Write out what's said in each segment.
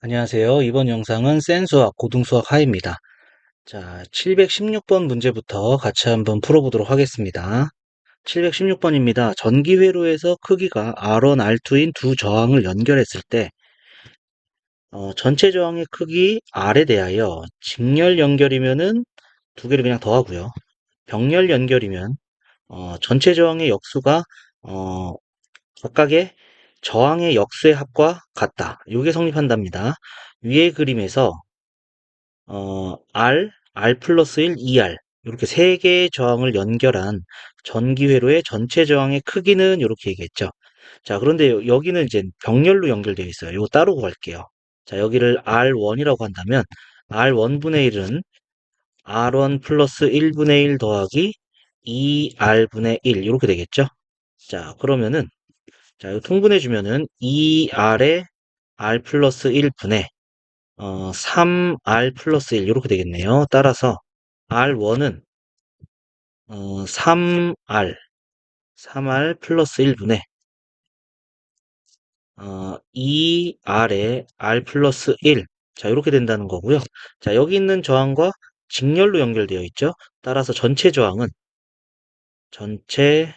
안녕하세요. 이번 영상은 센수학, 고등수학 하입니다. 자, 716번 문제부터 같이 한번 풀어보도록 하겠습니다. 716번입니다. 전기회로에서 크기가 R1, R2인 두 저항을 연결했을 때 어, 전체 저항의 크기 R에 대하여 직렬 연결이면은 두 개를 그냥 더하고요. 병렬 연결이면 어, 전체 저항의 역수가 어, 각각의 저항의 역수의 합과 같다. 이게 성립한답니다. 위의 그림에서 어, R, R 플러스 1, 2R 이렇게 세 개의 저항을 연결한 전기회로의 전체 저항의 크기는 이렇게 얘기했죠. 자, 그런데 여- 여기는 이제 병렬로 연결되어 있어요. 이거 따로 구할게요. 자, 여기를 R1이라고 한다면 R1분의 1은 R1 플러스 1분의 1 더하기 2R분의 1 이렇게 되겠죠. 자, 그러면은 자, 이거 통분해 주면은 2R에 R 플러스 1분의 어, 3R 플러스 1 이렇게 되겠네요. 따라서 R1은 어, 3R 3R 플러스 1분의 어, 2R에 R 플러스 1 자, 이렇게 된다는 거고요. 자, 여기 있는 저항과 직렬로 연결되어 있죠. 따라서 전체 저항은 전체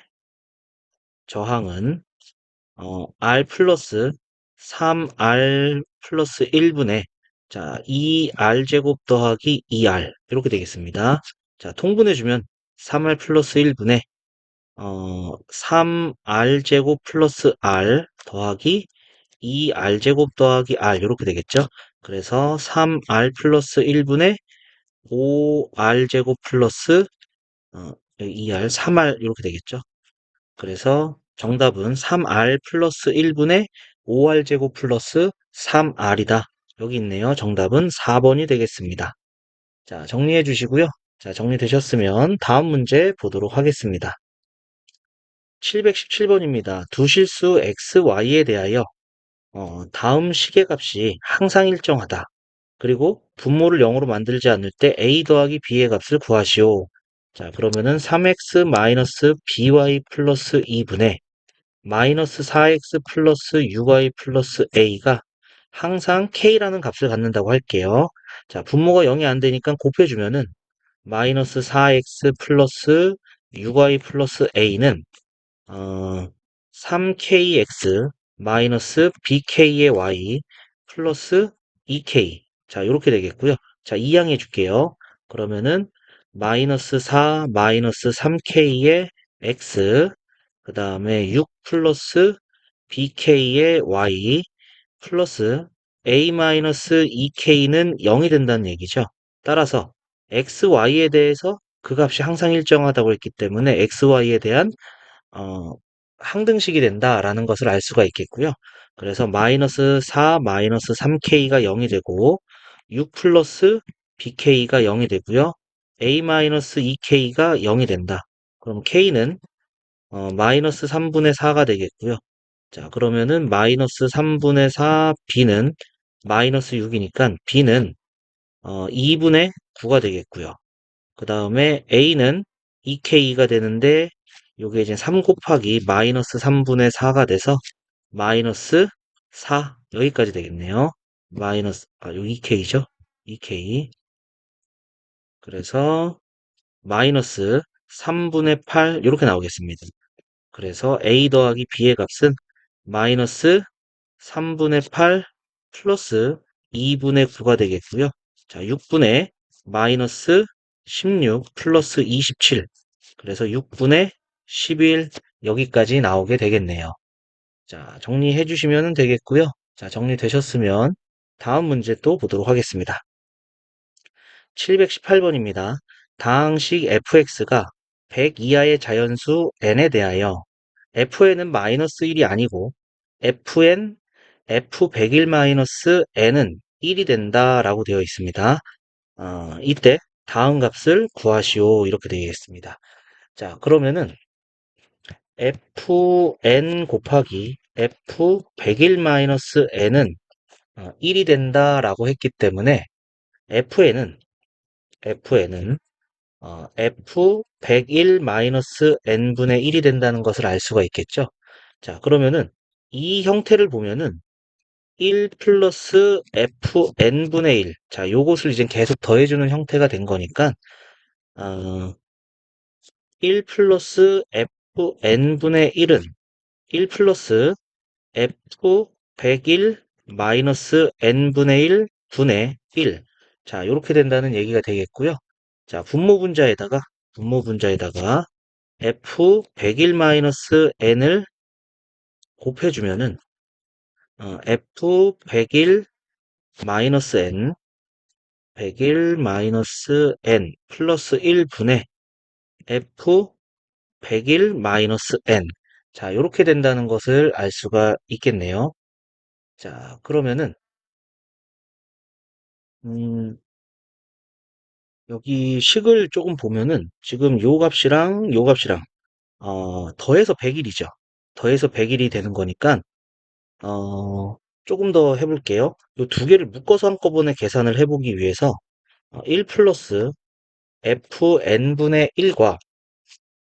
저항은 어, R 플러스 3R 플러스 1분의 자, 2R 제곱 더하기 2R 이렇게 되겠습니다. 자, 통분해주면 3R 플러스 1분의 어, 3R 제곱 플러스 R 더하기 2R 제곱 더하기 R 이렇게 되겠죠. 그래서 3R 플러스 1분의 5R 제곱 플러스 어, 2R, 3R 이렇게 되겠죠. 그래서 정답은 3R 플러스 1분의 5R 제곱 플러스 3R이다. 여기 있네요. 정답은 4번이 되겠습니다. 자, 정리해 주시고요. 자, 정리되셨으면 다음 문제 보도록 하겠습니다. 717번입니다. 두 실수 x, y에 대하여 어, 다음 시계값이 항상 일정하다. 그리고 분모를 0으로 만들지 않을 때 a 더하기 b의 값을 구하시오. 자, 그러면은 3x 마이너스 by 플러스 2분의 마이너스 4x 플러스 6y 플러스 a가 항상 k라는 값을 갖는다고 할게요. 자, 분모가 0이 안 되니까 곱해주면은 마이너스 4x 플러스 6y 플러스 a는 어, 3kx 마이너스 bk의 y 플러스 2k 자 이렇게 되겠고요. 자 이항해 줄게요. 그러면은 마이너스 4 마이너스 3k의 x 그 다음에 6 플러스 bk의 y 플러스 a 마이너스 2k는 0이 된다는 얘기죠. 따라서 x, y에 대해서 그 값이 항상 일정하다고 했기 때문에 x, y에 대한 어, 항등식이 된다라는 것을 알 수가 있겠고요. 그래서 마이너스 4 마이너스 3k가 0이 되고 6 플러스 bk가 0이 되고요. a 마이너스 2k가 0이 된다. 그럼 k는 어, 마이너스 3분의 4가 되겠고요. 자, 그러면은 마이너스 3분의 4 b는 마이너스 6이니까 b는 어, 2분의 9가 되겠고요. 그 다음에 a는 2k가 되는데 요게 이제 3 곱하기 마이너스 3분의 4가 돼서 마이너스 4 여기까지 되겠네요. 마이너스 아 여기 2k죠? 2k 그래서 마이너스 3분의 8 이렇게 나오겠습니다. 그래서 a 더하기 b의 값은 마이너스 3분의 8 플러스 2분의 9가 되겠고요. 자 6분의 마이너스 16 플러스 27 그래서 6분의 11 여기까지 나오게 되겠네요. 자, 정리해 주시면 되겠고요. 자, 정리되셨으면 다음 문제 또 보도록 하겠습니다. 718번입니다. 다항식 fx가 100 이하의 자연수 n에 대하여 fn은 마이너스 1이 아니고 fn f101 마이너스 n은 1이 된다라고 되어 있습니다. 어, 이때 다음 값을 구하시오 이렇게 되어 있습니다. 자, 그러면은 fn 곱하기 f101-n은 1이 어, 된다라고 했기 때문에 fn은 fn은 어, f101-n분의 1이 된다는 것을 알 수가 있겠죠. 자, 그러면은 이 형태를 보면은 1 플러스 fn분의 1. 자, 요것을 이제 계속 더해주는 형태가 된 거니까, 어, 1 플러스 fn분의 1은 1 플러스 f 101 마이너스 n분의 1 분의 1. 자, 요렇게 된다는 얘기가 되겠고요. 자, 분모 분자에다가, 분모 분자에다가 f 101 마이너스 n을 곱해주면은, 어, f 101 마이너스 n 101 마이너스 n 플러스 1분의 f 101 마이너스 n 자 이렇게 된다는 것을 알 수가 있겠네요. 자 그러면은 음, 여기 식을 조금 보면은 지금 요 값이랑 요 값이랑 어, 더해서 101이죠. 더해서 101이 되는 거니까 어, 조금 더 해볼게요. 요 두 개를 묶어서 한꺼번에 계산을 해보기 위해서 어, 1 플러스 fn분의 1과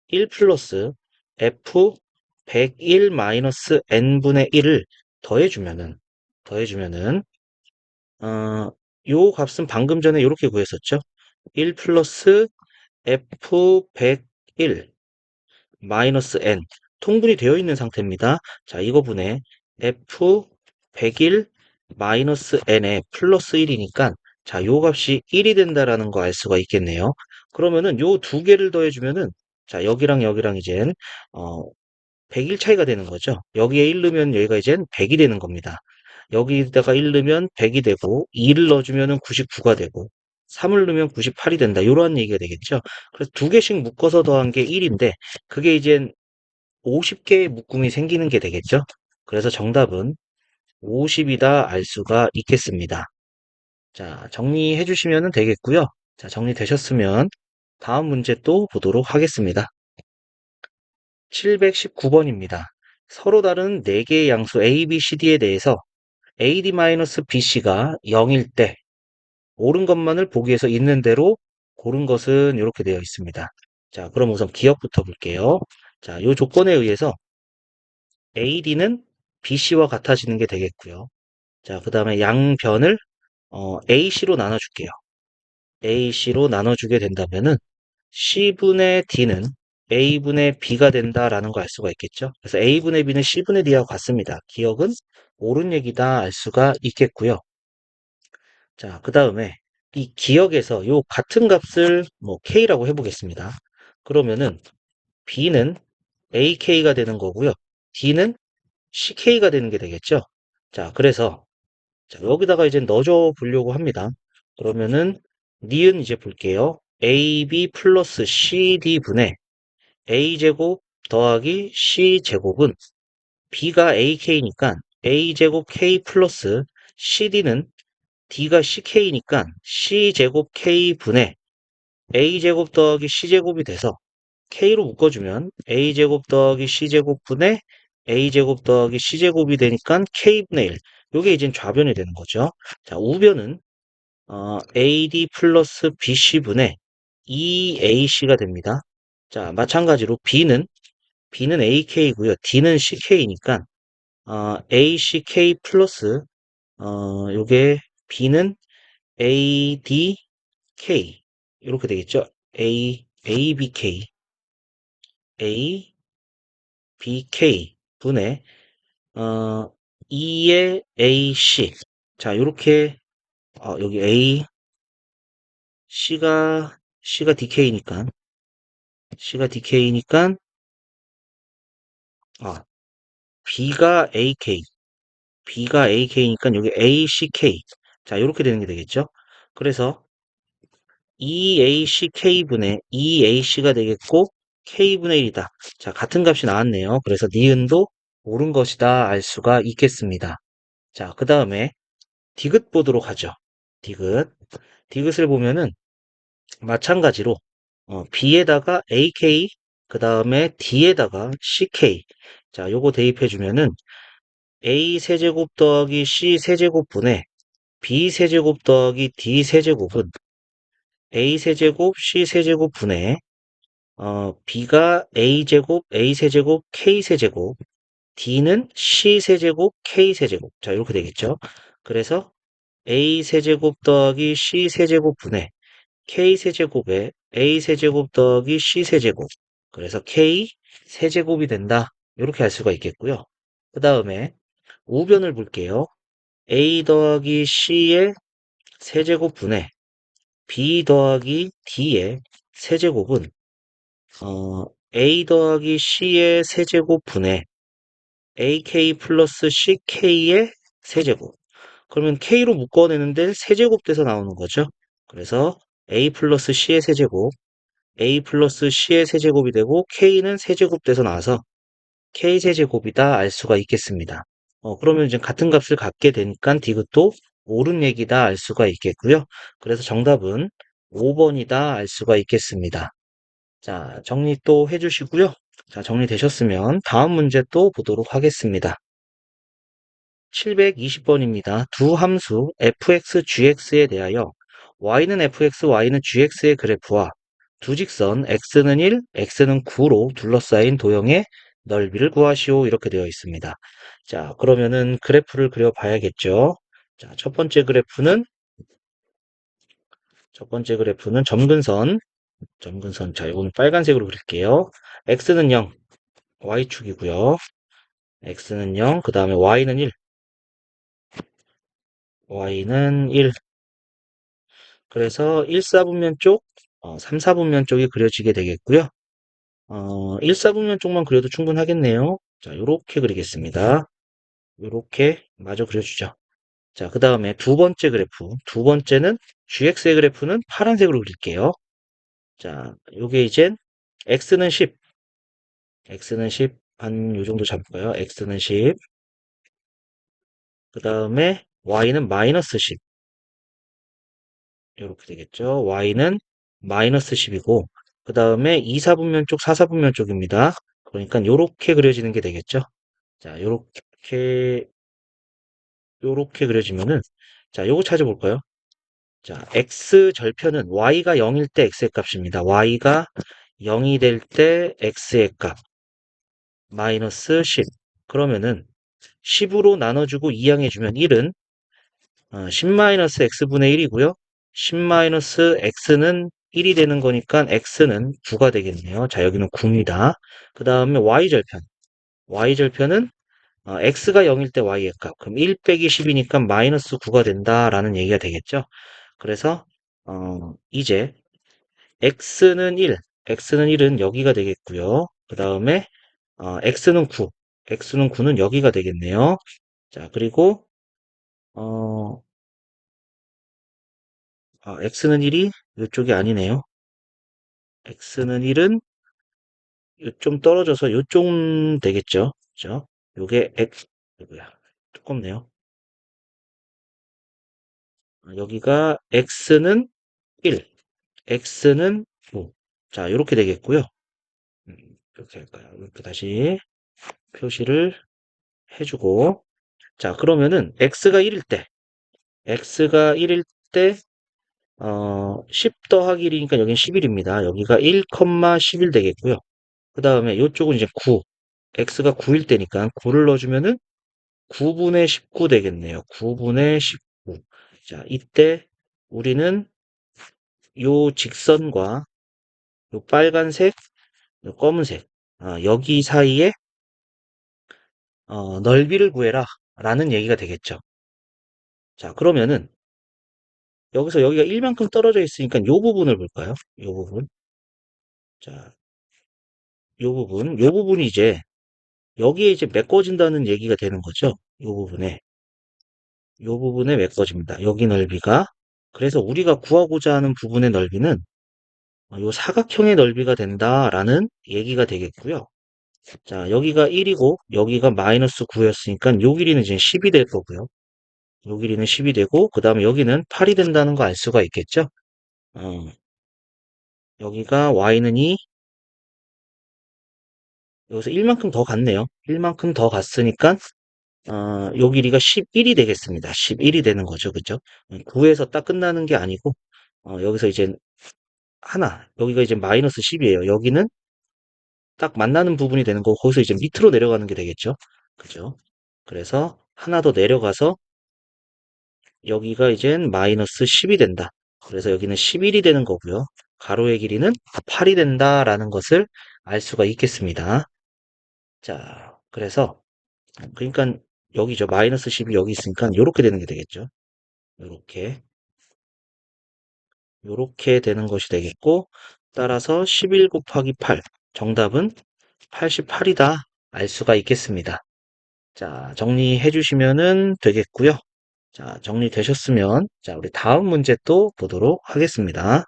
1 플러스 f 101 마이너스 n분의 1을 더해주면은 더해주면은 어, 요 값은 방금 전에 이렇게 구했었죠. 1 플러스 f 101 마이너스 n 통분이 되어 있는 상태입니다. 자 이거분에 f 101 마이너스 n에 플러스 1이니까 자 요 값이 1이 된다라는 거 알 수가 있겠네요. 그러면은 요 두 개를 더해주면은 자 여기랑 여기랑 이젠 어 100일 차이가 되는 거죠. 여기에 1 넣으면 여기가 이젠 100이 되는 겁니다. 여기다가 1 넣으면 100이 되고 2를 넣어주면 99가 되고 3을 넣으면 98이 된다. 이러한 얘기가 되겠죠. 그래서 두 개씩 묶어서 더한 게 1인데 그게 이젠 50개의 묶음이 생기는 게 되겠죠. 그래서 정답은 50이다 알 수가 있겠습니다. 자, 정리해 주시면 되겠고요. 자, 정리되셨으면 다음 문제 또 보도록 하겠습니다. 719번입니다. 서로 다른 4개의 양수 A, B, C, D에 대해서 AD-BC가 0일 때 옳은 것만을 보기위해서 있는 대로 고른 것은 이렇게 되어 있습니다. 자, 그럼 우선 기억부터 볼게요. 자, 이 조건에 의해서 AD는 BC와 같아지는 게 되겠고요. 자, 그 다음에 양변을 어, AC로 나눠줄게요. AC로 나눠주게 된다면은 C분의 D는 A분의 B가 된다라는 거알 수가 있겠죠. 그래서 A분의 B는 C분의 D하고 같습니다. 기억은 옳은 얘기다 알 수가 있겠고요. 자, 그 다음에 이 기억에서 요 같은 값을 뭐 K라고 해보겠습니다. 그러면은 B는 AK가 되는 거고요. D는 CK가 되는 게 되겠죠. 자, 그래서 자, 여기다가 이제 넣어줘 보려고 합니다. 그러면은 니은 이제 볼게요. AB 플러스 CD분의 A제곱 더하기 C제곱은 B가 AK니까 A제곱 K 플러스 CD는 D가 CK니까 C제곱 K분의 A제곱 더하기 C제곱이 돼서 K로 묶어주면 A제곱 더하기 C제곱분의 A제곱 더하기 C제곱이 되니까 K분의 1. 요게 이제 좌변이 되는 거죠. 자, 우변은 어, AD 플러스 BC분의 EAC가 됩니다. 자, 마찬가지로 B는 B는 AK고요. D는 CK니까 어, ACK 플러스 어, 요게 B는 ADK 이렇게 되겠죠. A ABK ABK 분의 어, 2의 AC 자 이렇게 어, 여기 A C가 C가 DK니까 C가 DK니까 아 B가 AK B가 AK니까 여기 ACK 자 이렇게 되는 게 되겠죠? 그래서 EACK분의 EAC가 되겠고 K분의 1이다. 자 같은 값이 나왔네요. 그래서 니은도 옳은 것이다 알 수가 있겠습니다. 자 그 다음에 디귿 보도록 하죠. 디귿. 디귿을 보면은 마찬가지로 어, B에다가 AK 그 다음에 D에다가 CK 자 요거 대입해 주면은 A 세제곱 더하기 C 세제곱분의 B 세제곱 더하기 D 세제곱은 A 세제곱 C 세제곱 분의 어, B가 A 제곱 A 세제곱 K 세제곱 D는 C 세제곱 K 세제곱. 자, 이렇게 되겠죠. 그래서 A 세제곱 더하기 C 세제곱 분의 K 세제곱에 A 세제곱 더하기 C 세제곱. 그래서 K 세제곱이 된다. 이렇게 할 수가 있겠고요. 그 다음에 우변을 볼게요. A 더하기 C의 세제곱 분의 B 더하기 D의 세제곱은 어, A 더하기 C의 세제곱 분의 AK 플러스 CK의 세제곱. 그러면 K로 묶어내는데 세제곱 돼서 나오는 거죠. 그래서 A 플러스 C의 세제곱, A 플러스 C의 세제곱이 되고 K는 세제곱 돼서 나와서 K 세제곱이다 알 수가 있겠습니다. 어, 그러면 이제 같은 값을 갖게 되니까 디귿도 옳은 얘기다 알 수가 있겠고요. 그래서 정답은 5번이다 알 수가 있겠습니다. 자, 정리 또 해주시고요. 자, 정리되셨으면 다음 문제 또 보도록 하겠습니다. 720번입니다. 두 함수 fx, gx에 대하여 y는 fx, y는 gx의 그래프와 두 직선 x는 1, x는 9로 둘러싸인 도형의 넓이를 구하시오 이렇게 되어 있습니다. 자, 그러면은 그래프를 그려봐야겠죠. 자, 첫 번째 그래프는 첫 번째 그래프는 점근선 점근선 자, 이거는 빨간색으로 그릴게요. x는 0, y축이고요. x는 0, 그 다음에 y는 1, y는 1. 그래서 1, 4분면 쪽, 어, 3, 4분면 쪽이 그려지게 되겠고요. 어, 1, 4분면 쪽만 그려도 충분하겠네요. 자, 요렇게 그리겠습니다. 요렇게 마저 그려주죠. 자, 그 다음에 두 번째 그래프. 두 번째는 GX의 그래프는 파란색으로 그릴게요. 자, 요게 이젠 X는 10. X는 10. 한 요 정도 잡을까요? X는 10. 그 다음에 Y는 마이너스 10. 이렇게 되겠죠. Y는 마이너스 10이고 그 다음에 2, 4분면 쪽, 4, 4분면 쪽입니다. 그러니까 이렇게 그려지는 게 되겠죠. 자, 요렇게 요렇게 그려지면은 자, 요거 찾아볼까요? 자, x 절편은 y가 0일 때 x의 값입니다. y가 0이 될 때 x의 값 마이너스 10 그러면은 10으로 나눠주고 2항해주면 1은 10-x분의 1이고요. 10-x는 1이 되는 거니까 x는 9가 되겠네요. 자, 여기는 9입니다. 그 다음에 y절편. y절편은 어, x가 0일 때 y의 값. 그럼 1 빼기 10이니까 마이너스 9가 된다라는 얘기가 되겠죠. 그래서 어, 이제 x는 1, x는 1은 여기가 되겠고요. 그 다음에 어, x는 9, x는 9는 여기가 되겠네요. 자, 그리고 어, 아, x는 1이 이쪽이 아니네요. x는 1은 좀 떨어져서 이쪽 되겠죠. 그죠? 요게 x, 뭐야, 두껍네요. 아, 여기가 x는 1, x는 5. 자, 이렇게 되겠고요. 음, 이렇게 할까요? 이렇게 다시 표시를 해주고. 자, 그러면은 x가 1일 때, x가 1일 때, 어, 10 더하기 1이니까 여기는 11입니다. 여기가 1, 11 되겠고요. 그 다음에 이쪽은 이제 9. x가 9일 때니까 9를 넣어주면은 9분의 19 되겠네요. 9분의 19. 자, 이때 우리는 요 직선과 요 빨간색, 요 검은색, 아, 여기 사이에 어, 넓이를 구해라 라는 얘기가 되겠죠. 자, 그러면은 여기서 여기가 1만큼 떨어져 있으니까 요 부분을 볼까요? 요 부분. 자, 요 부분, 요 부분이 이제 여기에 이제 메꿔진다는 얘기가 되는 거죠. 요 부분에. 요 부분에 메꿔집니다. 여기 넓이가. 그래서 우리가 구하고자 하는 부분의 넓이는 요 사각형의 넓이가 된다라는 얘기가 되겠고요. 자, 여기가 1이고 여기가 마이너스 9였으니까 요 길이는 이제 10이 될 거고요. 요 길이는 10이 되고 그 다음에 여기는 8이 된다는 거 알 수가 있겠죠? 어, 여기가 y는 2 여기서 1만큼 더 갔네요. 1만큼 더 갔으니까 어, 요 길이가 11이 되겠습니다. 11이 되는 거죠. 그죠? 9에서 딱 끝나는 게 아니고 어, 여기서 이제 하나 여기가 이제 마이너스 10이에요. 여기는 딱 만나는 부분이 되는 거고 거기서 이제 밑으로 내려가는 게 되겠죠. 그죠? 그래서 하나 더 내려가서 여기가 이젠 마이너스 10이 된다. 그래서 여기는 11이 되는 거고요. 가로의 길이는 8이 된다라는 것을 알 수가 있겠습니다. 자, 그래서 그러니까 여기죠. 마이너스 10이 여기 있으니까 이렇게 되는 게 되겠죠. 이렇게 이렇게 되는 것이 되겠고 따라서 11 곱하기 8 정답은 88이다 알 수가 있겠습니다. 자, 정리해 주시면은 되겠고요. 자, 정리되셨으면 자, 우리 다음 문제 또 보도록 하겠습니다.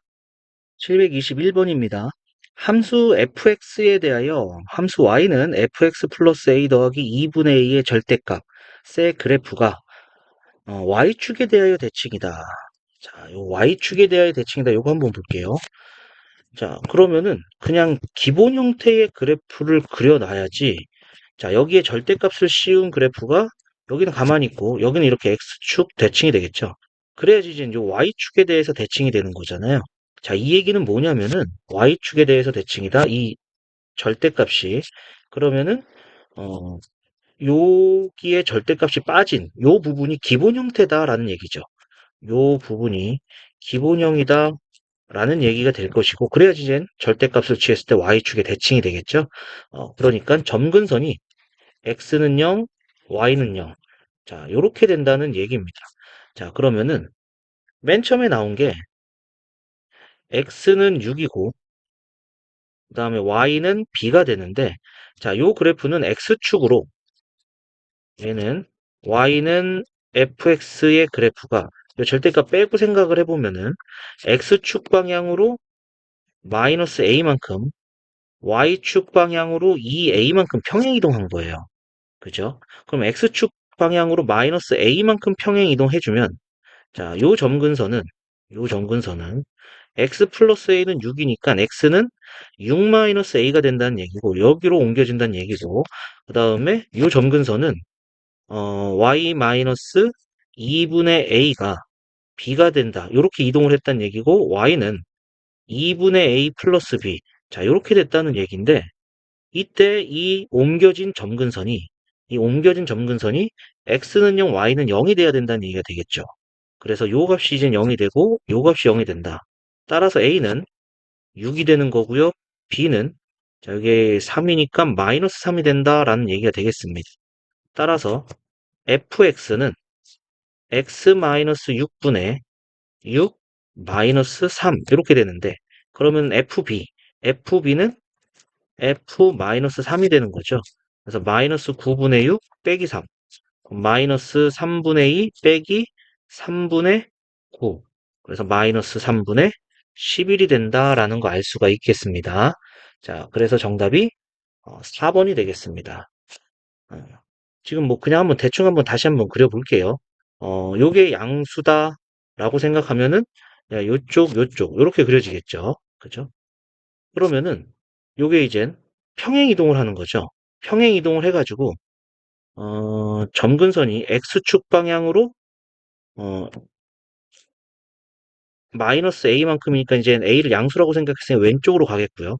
721번입니다. 함수 fx에 대하여 함수 y는 fx 플러스 a 더하기 2분의 a의 절대값의 그래프가 어, y축에 대하여 대칭이다. 자, 요 y축에 대하여 대칭이다. 요거 한번 볼게요. 자, 그러면은 그냥 기본 형태의 그래프를 그려놔야지. 자, 여기에 절대값을 씌운 그래프가 여기는 가만히 있고 여기는 이렇게 x축 대칭이 되겠죠. 그래야지 이제 요 y축에 대해서 대칭이 되는 거잖아요. 자, 이 얘기는 뭐냐면은 y축에 대해서 대칭이다. 이 절대값이 그러면은 어 여기에 절대값이 빠진 요 부분이 기본 형태다라는 얘기죠. 요 부분이 기본형이다 라는 얘기가 될 것이고 그래야지 이제 절대값을 취했을 때 y축의 대칭이 되겠죠. 어, 그러니까 점근선이 x는 0, y는 0. 자, 이렇게 된다는 얘기입니다. 자, 그러면은 맨 처음에 나온 게 x는 6이고 그 다음에 y는 b가 되는데 자, 요 그래프는 x축으로 얘는 y는 fx의 그래프가 절대값 빼고 생각을 해보면은 x축 방향으로 마이너스 a만큼 y축 방향으로 2a만큼 평행 이동한 거예요. 그죠? 그럼 x축 방향으로 마이너스 a만큼 평행 이동해주면 자, 요 점근선은 요 점근선은 x 플러스 a는 6이니까 x는 6 마이너스 a가 된다는 얘기고 여기로 옮겨진다는 얘기고 그 다음에 요 점근선은 어, y 마이너스 2분의 a가 b가 된다. 이렇게 이동을 했다는 얘기고 y는 2분의 a 플러스 b 자 이렇게 됐다는 얘기인데 이때 이 옮겨진 점근선이 이 옮겨진 점근선이 x는 0, y는 0이 돼야 된다는 얘기가 되겠죠. 그래서 요 값이 이제 0이 되고 요 값이 0이 된다. 따라서 a는 6이 되는 거고요. b는 자 여기 3이니까 마이너스 3이 된다라는 얘기가 되겠습니다. 따라서 fx는 x 마이너스 6분의 6 마이너스 3 이렇게 되는데 그러면 fb fb는 f 마이너스 3이 되는 거죠. 그래서 마이너스 9분의 6 빼기 3 마이너스 3분의 2 빼기 3분의 9 그래서 마이너스 3분의 11이 된다라는 거 알 수가 있겠습니다. 자, 그래서 정답이 4번이 되겠습니다. 어, 지금 뭐 그냥 한번 대충 한번 다시 한번 그려볼게요. 어, 요게 양수다라고 생각하면은 야, 요쪽, 요쪽 이렇게 그려지겠죠. 그죠? 그러면은 요게 이젠 평행 이동을 하는 거죠. 평행 이동을 해가지고 어, 점근선이 x축 방향으로 어, 마이너스 a만큼이니까 이제 a를 양수라고 생각했으니까 왼쪽으로 가겠고요.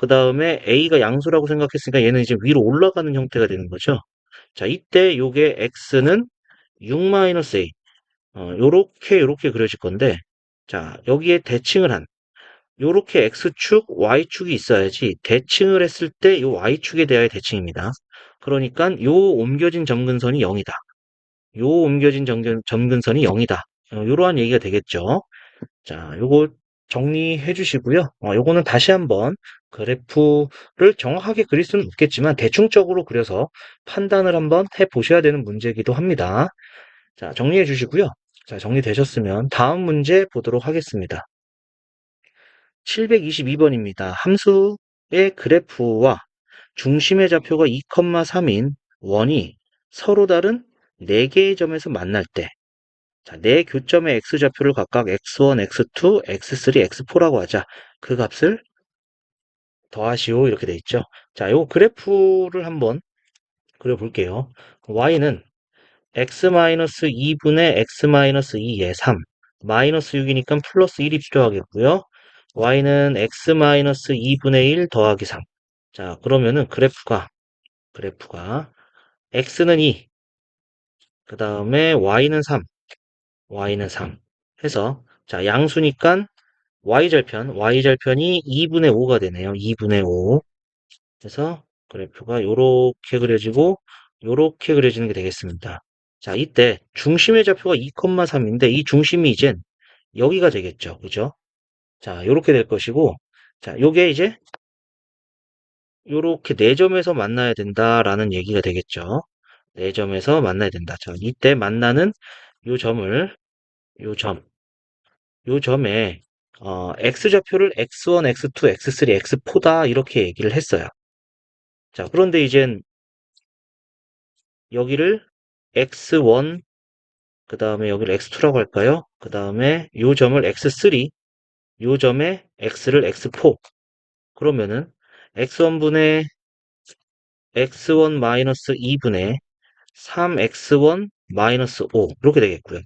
그 다음에 a가 양수라고 생각했으니까 얘는 이제 위로 올라가는 형태가 되는 거죠. 자, 이때 요게 x는 6-a 어, 요렇게 요렇게 그려질 건데 자, 여기에 대칭을 한 요렇게 x축, y축이 있어야지 대칭을 했을 때요 y축에 대하여 대칭입니다. 그러니까 요 옮겨진 점근선이 0이다. 요 옮겨진 점근, 점근선이 0이다. 어, 요러한 얘기가 되겠죠. 자, 요거 정리해 주시고요. 어, 요거는 다시 한번 그래프를 정확하게 그릴 수는 없겠지만 대충적으로 그려서 판단을 한번 해 보셔야 되는 문제이기도 합니다. 자, 정리해 주시고요. 자, 정리되셨으면 다음 문제 보도록 하겠습니다. 722번입니다. 함수의 그래프와 중심의 좌표가 2,3인 원이 서로 다른 4개의 점에서 만날 때 자, 네 교점의 x좌표를 각각 x1, x2, x3, x4라고 하자. 그 값을 더하시오 이렇게 돼 있죠. 자, 요 그래프를 한번 그려볼게요. y는 x-2분의 x-2의 3 마이너스 6이니까 플러스 1이 필요하겠고요. Y는 x-2분의 1 더하기 3 자, 그러면은 그래프가 그래프가 x는 2, 그 다음에 y는 3, y는 3 해서 자 양수니까 y절편, y절편이 2분의 5가 되네요. 2분의 5 그래서 그래프가 요렇게 그려지고 요렇게 그려지는 게 되겠습니다. 자 이때 중심의 좌표가 2,3인데 이 중심이 이젠 여기가 되겠죠. 그죠? 자 요렇게 될 것이고 자 요게 이제 요렇게 4점에서 만나야 된다라는 얘기가 되겠죠. 4점에서 만나야 된다. 자 이때 만나는 요 점을 요 점, 요 점에 어, x좌표를 x1, x2, x3, x4다 이렇게 얘기를 했어요. 자, 그런데 이젠 여기를 x1, 그 다음에 여기를 x2라고 할까요? 그 다음에 요 점을 x3, 요 점에 x를 x4. 그러면은 x1분의 x1 마이너스 2분의 3x1 마이너스 5 이렇게 되겠고요.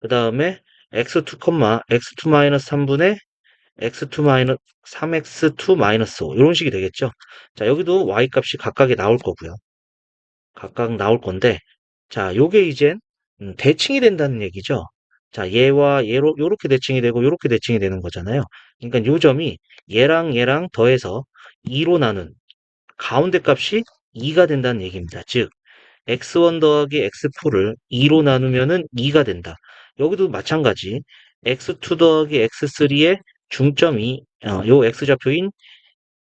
그 다음에 x2, x2 마이너스 3분의 x2 마이너스 3x2 마이너스 5 이런 식이 되겠죠. 자 여기도 y 값이 각각에 나올 거고요. 각각 나올 건데 자 요게 이젠 음, 대칭이 된다는 얘기죠. 자 얘와 얘로 요렇게 대칭이 되고 요렇게 대칭이 되는 거잖아요. 그러니까 요 점이 얘랑 얘랑 더해서 2로 나눈 가운데 값이 2가 된다는 얘기입니다. 즉 x1 더하기 x4를 2로 나누면은 2가 된다. 여기도 마찬가지 x2 더하기 x3의 중점이 어, 요 x좌표인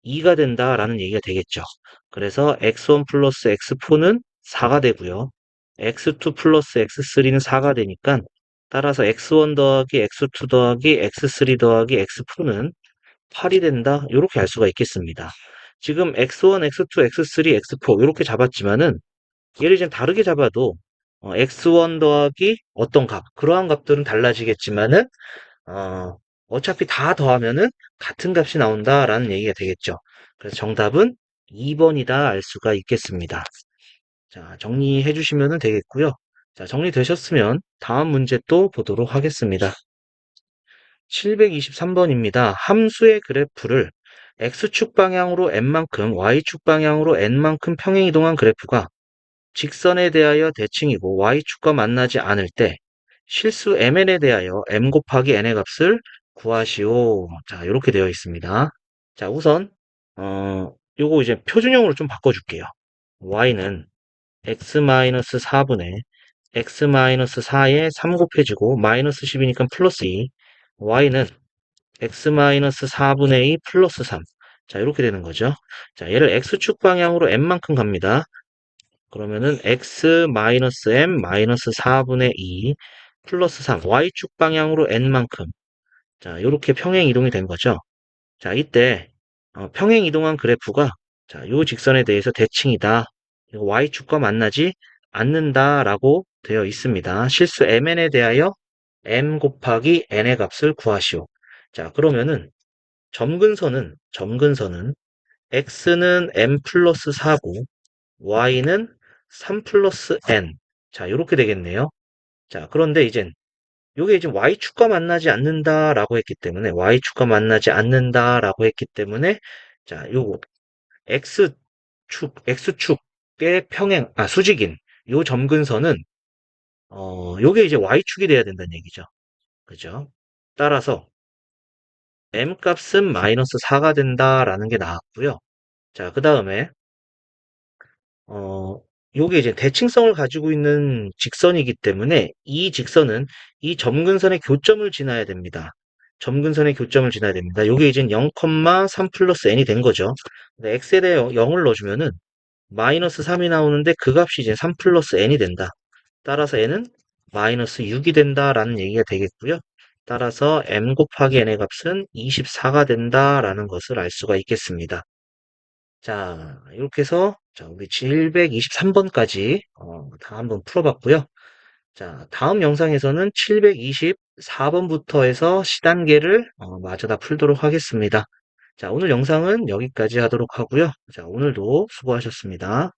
2가 된다라는 얘기가 되겠죠. 그래서 x1 플러스 x4는 4가 되고요. x2 플러스 x3는 4가 되니까 따라서 x1 더하기 x2 더하기 x3 더하기 x4는 8이 된다. 이렇게 알 수가 있겠습니다. 지금 x1, x2, x3, x4 이렇게 잡았지만은 얘를 좀 다르게 잡아도 어, x1 더하기 어떤 값 그러한 값들은 달라지겠지만은 어, 어차피 다 더하면은 같은 값이 나온다라는 얘기가 되겠죠. 그래서 정답은 2번이다 알 수가 있겠습니다. 자, 정리해 주시면 되겠고요. 자, 정리되셨으면 다음 문제 또 보도록 하겠습니다. 723번입니다. 함수의 그래프를 x축 방향으로 n만큼, y축 방향으로 n만큼 평행 이동한 그래프가 직선에 대하여 대칭이고 y축과 만나지 않을 때 실수 mn에 대하여 m 곱하기 n의 값을 구하시오. 자, 이렇게 되어 있습니다. 자, 우선 어, 요거 이제 표준형으로 좀 바꿔줄게요. y는 x-4분의 x-4에 3 곱해지고 마이너스 10이니까 플러스 2 y는 x-4분의 2 플러스 3 자, 이렇게 되는 거죠. 자, 얘를 x축 방향으로 n만큼 갑니다. 그러면은 x-m 마이너스 4분의 2 플러스 3 y축 방향으로 n만큼 자 이렇게 평행 이동이 된 거죠. 자 이때 어, 평행 이동한 그래프가 자, 요 직선에 대해서 대칭이다. y축과 만나지 않는다라고 되어 있습니다. 실수 mn에 대하여 m 곱하기 n의 값을 구하시오. 자 그러면은 점근선은 점근선은 x는 m 플러스 4고 y는 3 플러스 n. 자, 이렇게 되겠네요. 자, 그런데 이젠 요게 이제 y축과 만나지 않는다라고 했기 때문에 y축과 만나지 않는다라고 했기 때문에 자, 요거 x축 x축의 평행 아 수직인 요 점근선은 어, 요게 이제 y축이 돼야 된다는 얘기죠. 그죠? 따라서 m 값은 마이너스 4가 된다라는 게 나왔고요. 자, 그 다음에 어, 요게 이제 대칭성을 가지고 있는 직선이기 때문에 이 직선은 이 점근선의 교점을 지나야 됩니다. 점근선의 교점을 지나야 됩니다. 요게 이제 0,3 플러스 n이 된 거죠. x에 대해 0을 넣어주면은 마이너스 3이 나오는데 그 값이 이제 3 플러스 n이 된다. 따라서 n은 마이너스 6이 된다라는 얘기가 되겠고요. 따라서 m 곱하기 n의 값은 24가 된다라는 것을 알 수가 있겠습니다. 자, 이렇게 해서 자, 우리 723번까지 어, 다 한번 풀어봤고요. 자, 다음 영상에서는 724번부터 해서 시단계를 어, 마저 다 풀도록 하겠습니다. 자, 오늘 영상은 여기까지 하도록 하고요. 자, 오늘도 수고하셨습니다.